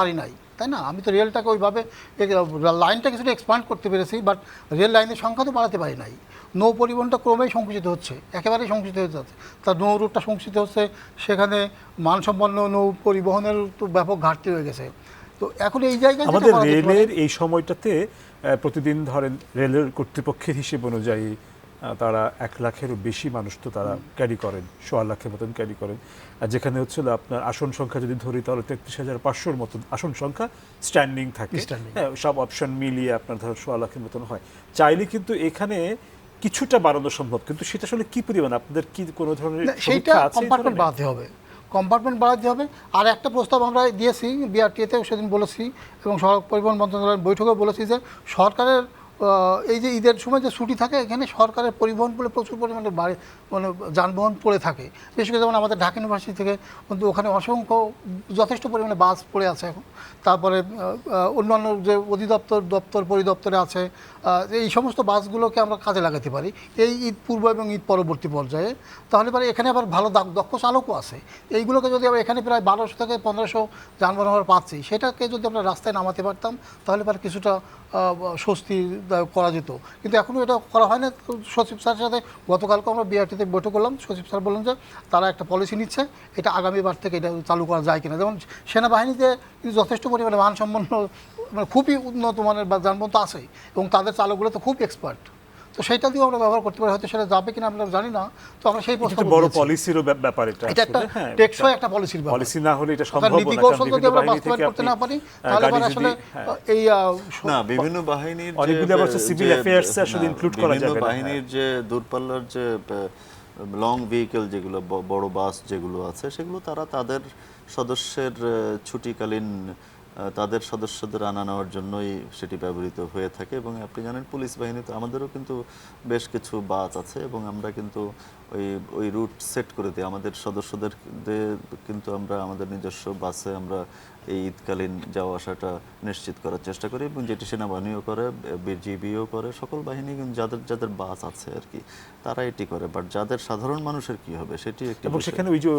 পারি নাই তাই না? আমি তো রেলটাকে ওইভাবে লাইনটা কিছুটা এক্সপান্ড করতে পেরেছি বাট রেল লাইনের সংখ্যা তো বাড়াতে পারি নাই। নৌ পরিবহনটা ক্রমেই সংকুচিত হচ্ছে একেবারেই সংকুচিত হয়ে যাচ্ছে। তার নৌ রুটটা সংকুচিত হচ্ছে সেখানে মানসম্পন্ন নৌ পরিবহনের তো ব্যাপক ঘাটতি হয়ে গেছে। তো এখন এই জায়গায় আমাদের রেলের এই সময়টাতে প্রতিদিন ধরেন রেলের কর্তৃপক্ষের হিসেব অনুযায়ী তারা এক লাখেরও বেশি মানুষ তো তারা ক্যারি করেন সোয়া লাখের মতন ক্যারি করেন। আর যেখানে হচ্ছিল আপনার আসন সংখ্যা যদি ধরি তাহলে তেত্রিশ হাজার পাঁচশোর মতন আসন সংখ্যা স্ট্যান্ডিং থাকে। হ্যাঁ সব অপশন মিলিয়ে আপনার ধর সোয়া লাখের মতন হয়। চাইলে কিন্তু এখানে কিছুটা বাড়ানো সম্ভব কিন্তু সেটা আসলে কি পরিমাণ? আপনাদের কি কোনো ধরনের সেইটা কম্পার্টমেন্ট বাড়াতে হবে। কম্পার্টমেন্ট বাড়াতে হবে। আর একটা প্রস্তাব আমরা দিয়েছি বিআরটিএতে সেদিন বলেছি এবং সড়ক পরিবহন মন্ত্রণালয়ের বৈঠকে বলেছি যে সরকারের এই যে ঈদের সময় যে ছুটি থাকে, এখানে সরকারের পরিবহন বলে প্রচুর পরিমাণে বাড়ি মানে যানবাহন পড়ে থাকে। বিশেষ করে যেমন আমাদের ঢাকা ইউনিভার্সিটি থেকে কিন্তু ওখানে অসংখ্য, যথেষ্ট পরিমাণে বাস পড়ে আছে এখন। তারপরে অন্যান্য যে অধিদপ্তর, দপ্তর পরিদপ্তরে আছে এই সমস্ত বাসগুলোকে আমরা কাজে লাগাতে পারি। এই ঈদ পূর্ব এবং ঈদ পরবর্তী পর্যায়ে। তাহলে পরে এখানে আবার ভালো দাক- দক্ষ চালকও আছে। এইগুলোকে যদি আমরা এখানে প্রায় বারোশো থেকে পনেরোশো যানবাহন আমরা পাচ্ছি, সেটাকে যদি আমরা রাস্তায় নামাতে পারতাম, তাহলে পরে কিছুটা স্বস্তি করা যেত। কিন্তু এখনও এটা করা হয় না সচিব স্যারের সাথে গতকালকে আমরা বিআরটিতে বৈঠক করলাম। সচিব স্যার বললেন যে তারা একটা পলিসি নিচ্ছে। এটা আগামীবার থেকে এটা চালু করা যায় কিনা। যেমন সেনাবাহিনীতে যথেষ্ট পরিমাণে মানসম্পন্ন মানে খুবই উন্নত মানের বা যানবাহন তো আছেই এবং তাদের চালকগুলো তো খুব এক্সপার্ট তো সেটা দিয়েও আমরা ব্যবহার করতে পারি হয়তো সেটা যাবে কিনা আমরা জানি না তো আমরা সেই একটা বড় পলিসিরও ব্যাপার এটা এটা একটা হ্যাঁ, টেকসই একটা পলিসির ব্যাপার। পলিসি না হলে এটা সম্ভব নীতি না কৌশল যদি আমরা বাস্তবায়ন করতে না পারি তাহলে গাড়ি আসলে হ্যাঁ। এই না বিভিন্ন বাহিনীর যে- অনেকগুলো আবার affairs এ আসলে না, include করা বিভিন্ন যাবে না, বাহিনীর যে দূরপাল্লার যে লং ভেহিকেল যেগুলো বড় বাস যেগুলো আছে সেগুলো তারা তাদের সদস্যের ছুটিকালীন তাদের সদস্যদের আনা নেওয়ার জন্যই সেটি ব্যবহৃত হয়ে থাকে এবং আপনি জানেন পুলিশ বাহিনীতে আমাদেরও কিন্তু বেশ কিছু বাস আছে এবং আমরা কিন্তু ওই ওই রুট সেট করে দিই। আমাদের সদস্যদের কিন্তু আমরা আমাদের নিজস্ব বাসে আমরা এই ঈদকালীন যাওয়া আসাটা নিশ্চিত করার চেষ্টা করি এবং যেটি সেনাবাহিনীও করে বিজিবিও করে সকল বাহিনী কিন্তু যাদের যাদের বাস আছে আর কি তারা এটি করে। বাট যাদের সাধারণ মানুষের কি হবে সেটি একটি সেখানে ওই যে